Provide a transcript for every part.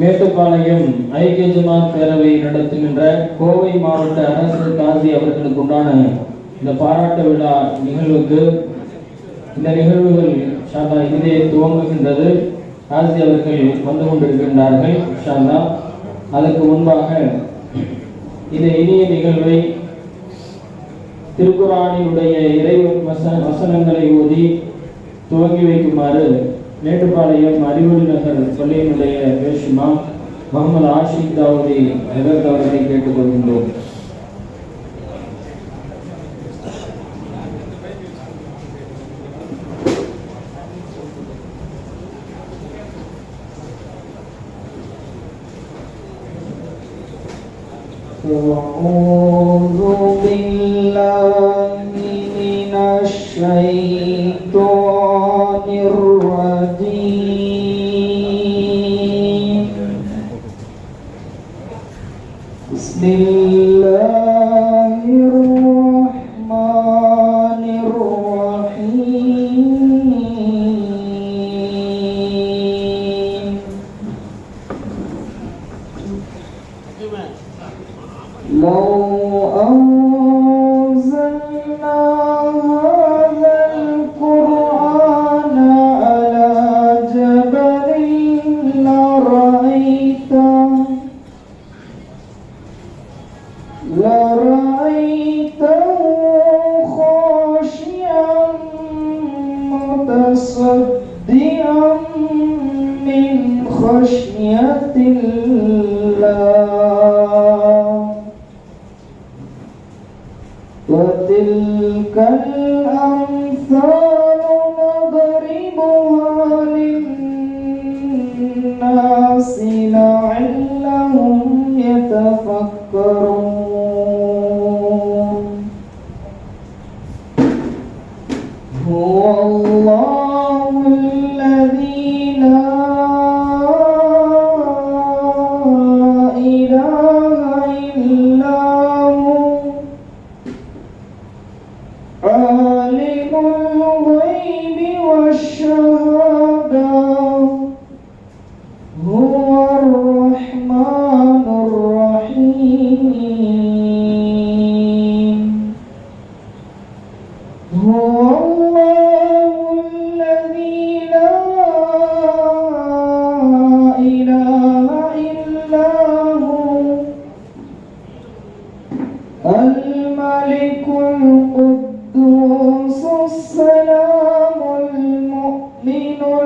மேட்டுப்பாளையம் ஐக்கிய ஜமாத் பேரவை நடத்துகின்ற கோவை மாவட்ட அரசு காசி அவர்களுக்கு உண்டான இந்த பாராட்டு விழா நிகழ்வுக்கு இந்த நிகழ்வுகள் ஷாதா இதே துவங்குகின்றது. காசி அவர்கள் வந்து கொண்டிருக்கின்றார்கள் ஷாதா அதற்கு முன்பாக இந்த இனிய நிகழ்வை திருக்குறானினுடைய இறை வசனங்களை ஓதி துவங்கி வைக்குமாறு மேட்டுப்பாளையம் அறிவொளி நகர் பள்ளியினுடைய பேஷுமா முகமது ஆஷிக் தாவூதி ஹெபத் அவர்களை கேட்டுக்கொள்கின்றோம் Oh. de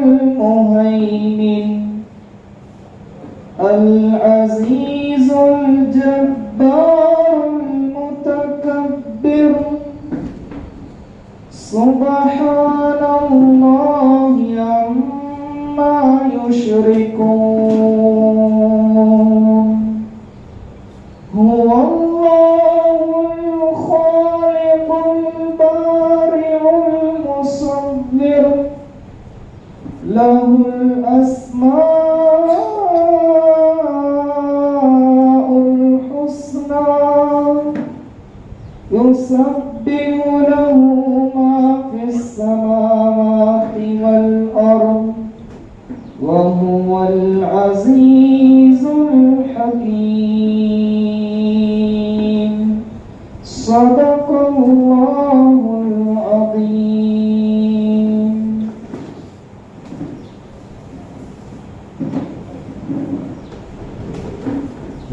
المهيمن له الأسماء الحسنى يسبح له ما في السماوات والأرض وهو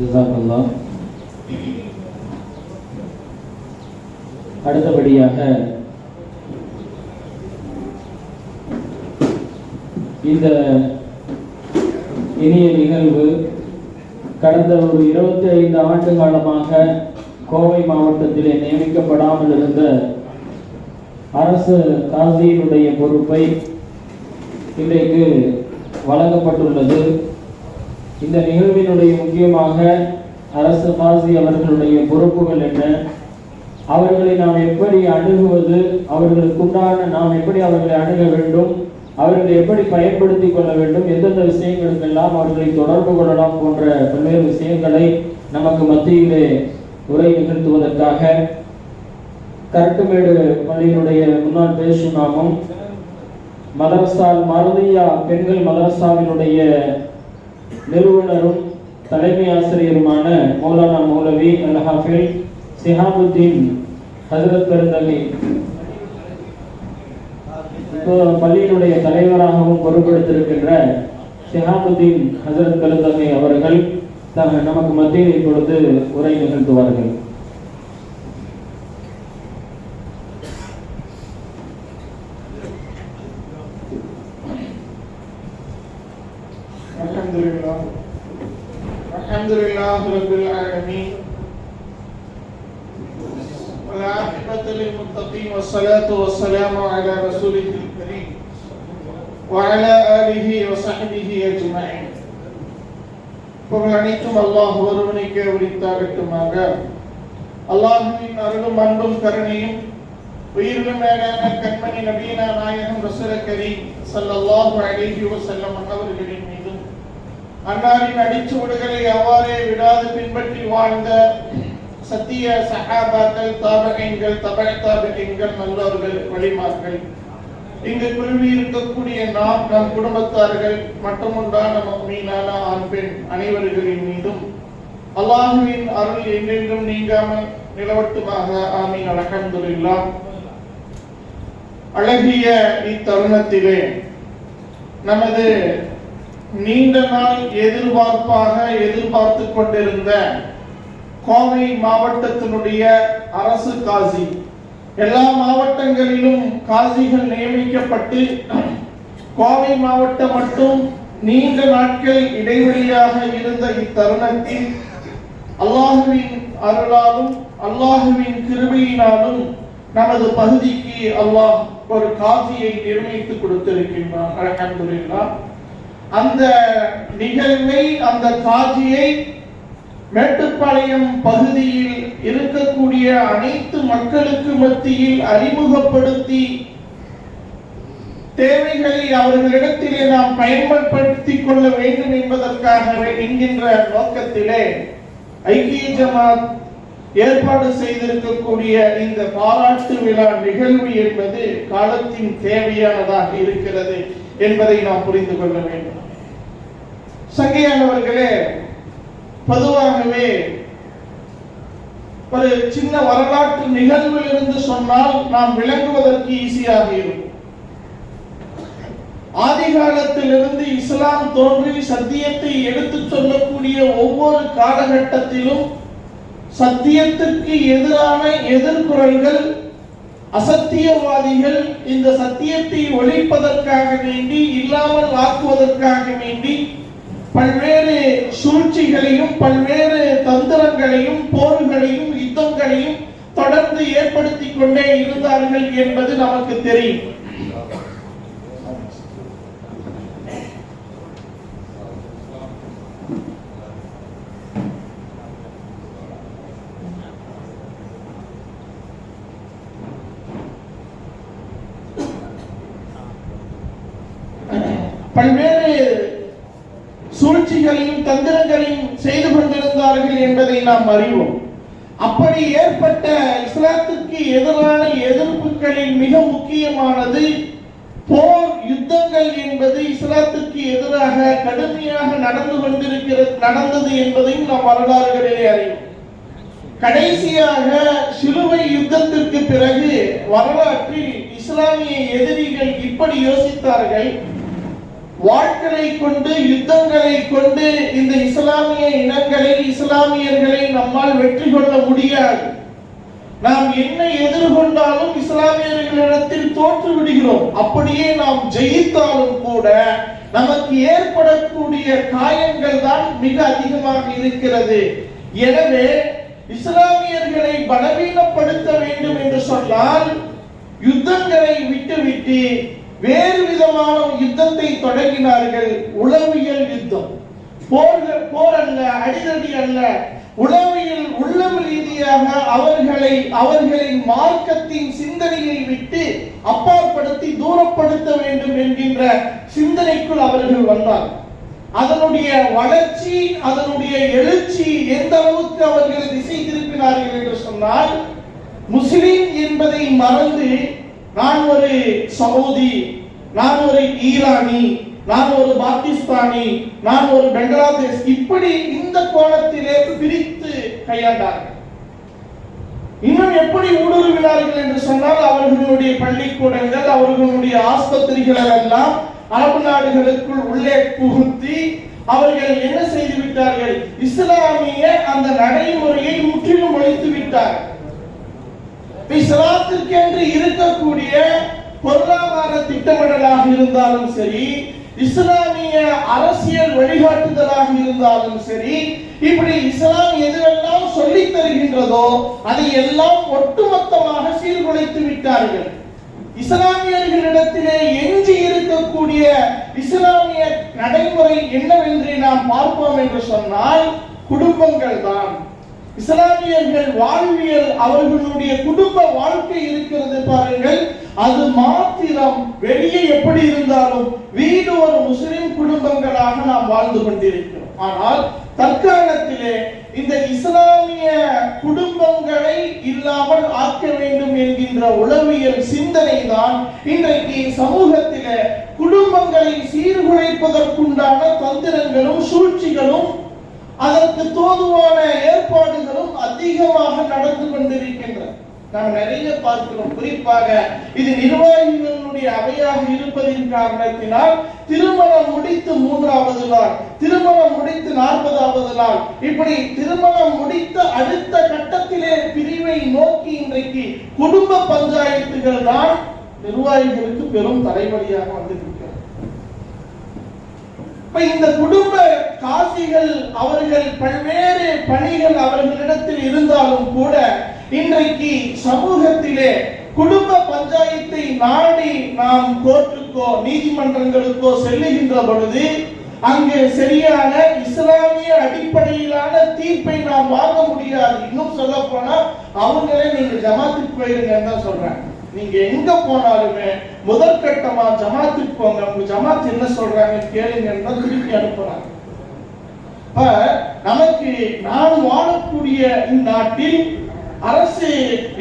ஜிசாக்கல்லா அடுத்தபடியாக இந்த இனிய நிகழ்வு கடந்த ஒரு இருபத்தி ஐந்து ஆண்டு காலமாக கோவை மாவட்டத்திலே நியமிக்கப்படாமல் இருந்த அரசு தாசியினுடைய பொறுப்பை இன்றைக்கு வழங்கப்பட்டுள்ளது. இந்த நிகழ்வினுடைய முக்கியமாக அரசு பாசி அவர்களுடைய பொறுப்புகள் என்ன? அவர்களை நாம் எப்படி அணுகுவது? அவர்களுக்குண்டான நாம் எப்படி அவர்களை அணுக வேண்டும்? அவர்களை எப்படி பயன்படுத்திக் கொள்ள வேண்டும்? எந்தெந்த விஷயங்களுக்கெல்லாம் அவர்களை தொடர்பு கொள்ளலாம் போன்ற பல்வேறு விஷயங்களை நமக்கு மத்தியிலே உரை நிகழ்த்துவதற்காக கரட்டுமேடு பள்ளியினுடைய முன்னாள் பேசும் நாமும் மதரசா மருதியா பெண்கள் மதரசாவினுடைய நிறுவனரும் தலைமை ஆசிரியருமான மௌலானா மௌலவி அல் ஹாஃபில் சிஹாபுத்தீன் ஹசரத் பெருந்தகை இப்போ பள்ளியினுடைய தலைவராகவும் பொறுப்பெடுத்திருக்கின்ற ஷிஹாபுத்தீன் ஹசரத் பெருந்தகை அவர்கள் நமக்கு மத்தியில் இப்பொழுது உரை நிகழ்த்துவார்கள். الحمد لله الحمد لله رب العالمين والعاقبة للمتقين والصلاة والسلام على رسوله الكريم وعلى آله وصحبه أجمعين புகழ் அனைத்தும் அல்லாஹ் ஒருவனுக்கே உரித்தாகட்டுமாக அல்லாஹுவின் அருளும் அன்பும் கருணையும் உயிரிலும் மேலான கண்மணி நபீனா நாயகம் ரசூல கரீம் ஸல்லல்லாஹு அலைஹி வஸல்லம் அவர்களின் மீதும் அன்னாரின் அடிச்சுவடுகளை அவ்வாறே விடாது பின்பற்றி வாழ்ந்த சத்திய சகாபாக்கள் தாபகங்கள் தபக தாபகங்கள் நல்லவர்கள் வழிமார்கள். இங்கு குழுவி இருக்கக்கூடிய நாம் நம் குடும்பத்தார்கள் மட்டுமுண்டான மீனான ஆண் பெண் அனைவர்களின் மீதும் அல்லாஹுவின் அருள் என்றென்றும் நீங்காமல் நிலவட்டுமாக. ஆமீன். அல்ஹம்துலில்லாஹ் அழகிய இத்தருணத்திலே நமது நீண்ட நாள் எதிர்பார்ப்பாக எதிர்பார்த்து கொண்டிருந்த கோவை மாவட்டத்தினுடைய அரசு காசி. எல்லா மாவட்டங்களிலும் காசிகள் நியமிக்கப்பட்டு கோவை மாவட்டம் மட்டும் நீண்ட நாட்கள் இடைவெளியாக இருந்த இத்தருணத்தில் அல்லாஹுவின் அருளாலும் அல்லாஹுவின் கிருபையினாலும் நமது பகுதிக்கு அல்லாஹ் ஒரு காசியை நிர்ணயித்து கொடுத்திருக்கின்றான். அல்ஹம்துலில்லாஹ். அந்த நிகழ்வை அந்த காட்சியை மேட்டுப்பாளையம் பகுதியில் இருக்கக்கூடிய அனைத்து மக்களுக்கு மத்தியில் அறிமுகப்படுத்தி தேவைகளை அவர்களிடத்திலே நாம் பயன்படுத்திக் கொள்ள வேண்டும் என்பதற்காகவே என்கின்ற நோக்கத்திலே ஐக்கிய ஜமாத் ஏற்பாடு செய்திருக்கக்கூடிய இந்த பாராட்டு விழா நிகழ்வு என்பது காலத்தின் தேவையானதாக இருக்கிறது. என்பதை நாம் புரிந்து கொள்ள வேண்டும். சங்கையானவர்களே பொதுவாகவே ஒரு சின்ன வரலாற்று நிகழ்விலிருந்து சொன்னால் நாம் விளங்குவதற்கு ஈஸியாக இருக்கும். ஆதி காலத்திலிருந்து இஸ்லாம் தோன்றி சத்தியத்தை எடுத்துச் சொல்லக்கூடிய ஒவ்வொரு காலகட்டத்திலும் சத்தியத்திற்கு எதிரான எதிர்குரல்கள் அசத்தியவாதிகள் இந்த சத்தியத்தை ஒழிப்பதற்காக வேண்டி இல்லாமல் ஆக்குவதற்காக வேண்டி பல்வேறு சூழ்ச்சிகளையும் பல்வேறு தந்திரங்களையும் போர்களையும் யுத்தங்களையும் தொடர்ந்து ஏற்படுத்திக் கொண்டே இருந்தார்கள் என்பது நமக்கு தெரியும். பல்வேறு சூழ்ச்சிகளையும் தந்திரங்களையும் செய்து கொண்டிருந்தார்கள் என்பதை நாம் அறிவோம். அப்படி ஏற்பட்ட இஸ்லாத்துக்கு எதிரான எதிர்ப்புகளில் மிக முக்கியமானது போர் யுத்தங்கள் என்பது இஸ்லாத்துக்கு எதிராக கடுமையாக நடந்து கொண்டிருக்கிறது நடந்தது என்பதையும் நாம் வரலாறுகளிலே அறிவோம். கடைசியாக சிலுவை யுத்தத்திற்கு பிறகு வரலாற்றில் இஸ்லாமிய எதிரிகள் இப்படி யோசித்தார்கள் வாழ்களை கொண்டு யுத்தங்களை கொண்டு இந்த இஸ்லாமிய இனங்களை இஸ்லாமியர்களை நம்மால் வெற்றி கொள்ள முடியாது. நாம் என்ன எதிர்கொண்டாலும் இஸ்லாமியர்களிடத்தில் தோற்று விடுகிறோம். அப்படியே நாம் ஜெயித்தாலும் கூட நமக்கு ஏற்படக்கூடிய காயங்கள் தான் மிக அதிகமாக இருக்கிறது. எனவே இஸ்லாமியர்களை பலவீனப்படுத்த வேண்டும் என்று சொன்னால் யுத்தங்களை விட்டுவிட்டு வேறு விதமான யுத்தத்தை தொடங்கினார்கள். உளவியல் யுத்தம். போர்கள் போர் அல்ல அடிதடி அல்ல. உளவியல் உள்ளம் ரீதியாக அவர்களை அவர்களின் மார்க்கத்தின் சிந்தனையை விட்டு அப்பாற்படுத்தி தூரப்படுத்த வேண்டும் என்கின்ற சிந்தனைக்குள் அவர்கள் வந்தார்கள் அதனுடைய வளர்ச்சி அதனுடைய எழுச்சி எந்த அளவுக்கு அவர்கள் திசை திருப்பினார்கள் என்று சொன்னால் முஸ்லிம் என்பதை மறந்து நான் ஒரு சவுதி நான் ஒரு ஈரானி நான் ஒரு பாகிஸ்தானி நான் ஒரு பங்களாதேஷ் இப்படி இந்த கோணத்திலே பிரித்து கையாண்டார்கள். இன்னும் எப்படி ஊடுருவினார்கள் என்று சொன்னால் அவர்களுடைய பள்ளிக்கூடங்கள் அவர்களுடைய ஆஸ்பத்திரிகள் எல்லாம் அரபு நாடுகளுக்குள் உள்ளே புகுத்தி அவர்கள் என்ன செய்து விட்டார்கள்? இஸ்லாமிய அந்த நடைமுறையை முற்றிலும் ஒழித்து விட்டார்கள். இஸ்லாத்திற்கென்று இருக்கக்கூடிய பொருளாதார திட்டமிடலாக இருந்தாலும் சரி இஸ்லாமிய அரசியல் வழிகாட்டுதலாக இருந்தாலும் சரி இப்படி இஸ்லாம் எதுவெல்லாம் சொல்லி தருகின்றதோ அதை எல்லாம் ஒட்டுமொத்தமாக சீர்குலைத்து விட்டார்கள். இஸ்லாமியர்களிடத்திலே எஞ்சி இருக்கக்கூடிய இஸ்லாமிய நடைமுறை என்னவென்று நாம் பார்ப்போம் என்று சொன்னால் குடும்பங்கள் தான் இஸ்லாமியர்கள் வாழ்வியல் அவர்களுடைய குடும்ப வாழ்க்கை இருக்கிறது பாருங்கள். அது மாத்திரம் வெளியே எப்படி இருந்தாலும் வீடு ஒரு முஸ்லிம் குடும்பங்களாக நாம் வாழ்ந்து கொண்டிருக்கிறோம். ஆனால் தற்காலத்திலே இந்த இஸ்லாமிய குடும்பங்களை இல்லாமல் ஆக்க வேண்டும் என்கின்ற உளவியல் சிந்தனை தான் இன்றைக்கு சமூகத்திலே குடும்பங்களை சீர்குலைப்பதற்குண்டான தந்திரங்களும் சூழ்ச்சிகளும் அதற்கு தோதுவான ஏற்பாடுகளும் அதிகமாக நடந்து கொண்டிருக்கின்றன. நாம் நிறைய பார்க்கிறோம். குறிப்பாக இது நிர்வாகிகளுடைய அவையாக இருப்பதின் காரணத்தினால் திருமணம் முடித்து மூன்றாவது நாள் திருமணம் முடித்து நாற்பதாவது நாள். இப்படி திருமணம் முடித்த அடுத்த கட்டத்திலே பிரிவை நோக்கி இன்றைக்கு குடும்ப பஞ்சாயத்துகள் தான் நிர்வாகிகளுக்கு பெரும் தலைவலியாக வந்திருக்கிறது. இப்ப இந்த குடும்ப காசிகள் அவர்கள் பல்வேறு பணிகள் அவர்களிடத்தில் இருந்தாலும் கூட இன்றைக்கு சமூகத்திலே குடும்ப பஞ்சாயத்தை நாடி நாம் கோர்ட்டுக்கோ நீதிமன்றங்களுக்கோ செல்லுகின்ற பொழுது அங்கு சரியான இஸ்லாமிய அடிப்படையிலான தீர்ப்பை நாம் வாங்க முடியாது. இன்னும் சொல்ல போனா அவங்களே நீங்க ஜமாத்துக்கு போயிருங்கன்னு தான் சொல்றாங்க. நீங்க எங்க போனாலுமே முதற்கட்டமா ஜமாத்துக்கு போங்க. உங்க ஜமாத் என்ன சொல்றாங்க கேளுங்கன்னு தான் திருப்பி அனுப்புறாங்க. இப்ப நமக்கு நான் வாழக்கூடிய இந்நாட்டில் அரசு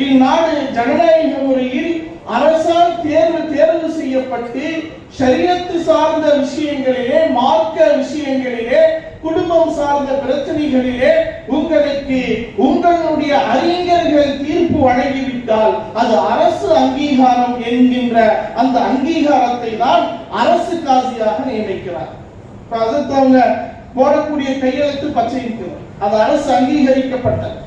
இந்நாடு ஜனநாயக முறையில் அரசால் தேர்வு தேர்வு செய்யப்பட்டு சரியத்து சார்ந்த விஷயங்களிலே மார்க்க விஷயங்களிலே குடும்பம் சார்ந்த பிரச்சனைகளிலே உங்களுக்கு உங்களுடைய அறிஞர்கள் தீர்ப்பு வழங்கிவிட்டால் அது அரசு அங்கீகாரம் என்கின்ற அந்த அங்கீகாரத்தை தான் அரசு காசியாக நியமிக்கிறார். இப்ப அவங்க போடக்கூடிய கையெழுத்து பச்சை இருக்கிறது. அது அரசு அங்கீகரிக்கப்பட்டது.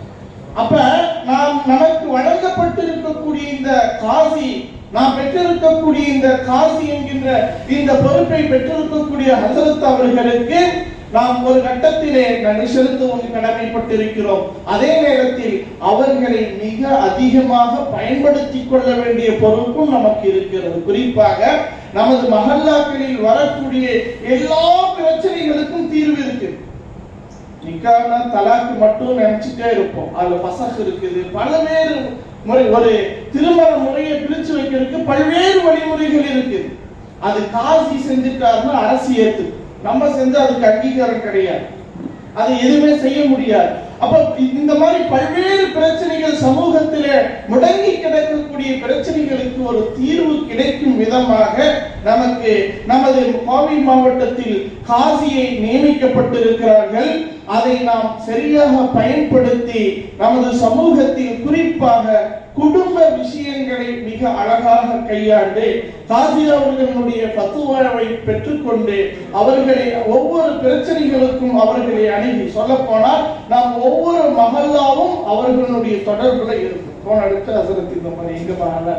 அப்ப நாம் நமக்கு வழங்கப்பட்டிருக்கக்கூடிய இந்த காசி நாம் பெற்றிருக்கக்கூடிய இந்த காசி என்கின்ற இந்த பொறுப்பை பெற்றிருக்கக்கூடிய ஹசரத் அவர்களுக்கு நாம் ஒரு கட்டத்திலே நன்றி செலுத்தவும் கடமைப்பட்டிருக்கிறோம். அதே நேரத்தில் அவர்களை மிக அதிகமாக பயன்படுத்திக் கொள்ள வேண்டிய பொறுப்பும் நமக்கு இருக்கிறது. குறிப்பாக நமது மகல்லாக்களில் வரக்கூடிய எல்லா பிரச்சனைகளுக்கும் தீர்வு இருக்கு. நிக்கானா தலாக்கு மட்டும் நினைச்சுட்டே இருப்போம். அதுல பசக் இருக்குது. பலவேறு முறை ஒரு திருமண முறையை பிரிச்சு வைக்கிறதுக்கு பல்வேறு வழிமுறைகள் இருக்குது அது காசி செஞ்சுட்டாருன்னா அரசு ஏத்து. நம்ம செஞ்சு அதுக்கு அங்கீகாரம் கிடையாது. அது எதுவுமே செய்ய முடியாது. அப்ப இந்த மாதிரி பல்வேறு பிரச்சனைகள் சமூகத்திலே முடங்கி கிடக்கக்கூடிய பிரச்சனைகளுக்கு ஒரு தீர்வு கிடைக்கும் விதமாக நமக்கு நமது கோவை மாவட்டத்தில் காசியை நியமிக்கப்பட்டிருக்கிறார்கள். அதை நாம் சரியாக பயன்படுத்தி நமது சமூகத்தில் குறிப்பாக குடும்ப விஷயங்களை மிக அழகாக கையாண்டு காசி அவர்களுடைய பத்துவாவை பெற்றுக்கொண்டு அவர்களை ஒவ்வொரு பிரச்சனைகளுக்கும் அவர்களை அணுகி சொல்ல போனால் நாம் ஒவ்வொரு மகல்லாவும் அவர்களுடைய தொடர்புல இருக்கும். போன அடுத்த அசரத்து இந்த மாதிரி எங்க மகல்லா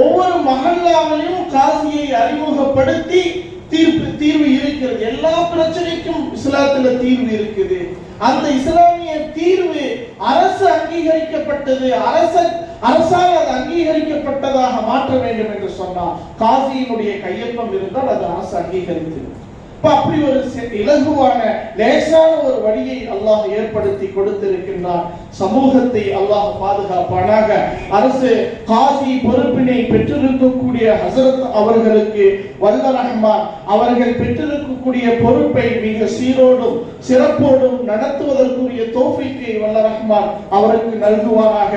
ஒவ்வொரு மகளாவையும் காசியை அறிமுகப்படுத்தி தீர்ப்பு தீர்வு இருக்கிறது. எல்லா பிரச்சனைக்கும் இஸ்லாத்துல தீர்வு இருக்குது. அந்த இஸ்லாமிய தீர்வு அரசு அங்கீகரிக்கப்பட்டது அரச அரசால் அது அங்கீகரிக்கப்பட்டதாக மாற்ற வேண்டும் என்று சொன்னால் காசியினுடைய கையொப்பம் இருந்தால் அது அரசு அங்கீகரித்து இப்ப அப்படி ஒரு செ- இலகுவான லேசான ஒரு வழியை அல்லாஹ் ஏற்படுத்தி கொடுத்திருக்கின்றான். சமூகத்தை அல்லாஹ் பாதுகாப்பானாக. அரசு காசி பொறுப்பினை பெற்றிருக்கக்கூடிய ஹசரத் அவர்களுக்கு வல்ல ரஹ்மான் அவர்கள் பெற்றிருக்கக்கூடிய பொறுப்பை மிக சீரோடும் சிறப்போடும் நடத்துவதற்குரிய தோஃபிக்கை வல்ல ரஹ்மான் அவருக்கு நல்குவாராக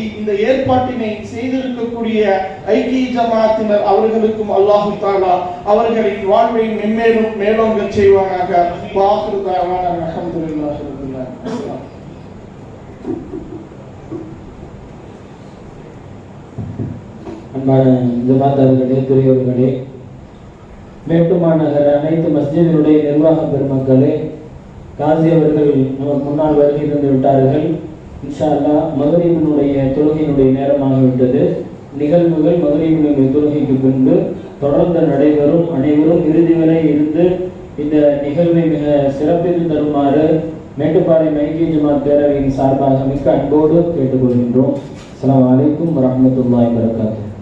இந்த ஏற்பாட்டினை செய்திருக்கக்கூடிய ஐக்கிய ஜமாத்தினர் அவர்களுக்கும் அல்லாஹு தாலா அவர்களின் வாழ்வை மென்மேலும் மேலோங்க செய்வானாக. வாஹிரு தாவான ஜமாத் அவர்களே பெரியவர்களே மேட்டுமாநகர் அனைத்து மஸ்ஜிதினுடைய நிர்வாக பெருமக்களே காசி அவர்கள் நமக்கு முன்னால் வருகை தந்து விட்டார்கள். இன்ஷா மதுரையினுடைய தொழுகையினுடைய நேரமாகிவிட்டது நிகழ்வுகள் மதுரையினுடைய தொழுகைக்கு பின்பு தொடர்ந்து நடைபெறும். அனைவரும் இறுதி வரை இருந்து இந்த நிகழ்வை மிக சிறப்பித்து தருமாறு மேட்டுப்பாறை மைக்கே ஜமாத் பேரவையின் சார்பாக மிக்க அன்போடு கேட்டுக்கொள்கின்றோம். அஸ்ஸலாமு வலைக்கம் வரமத்துல்லாய் வபரகாத்துஹு.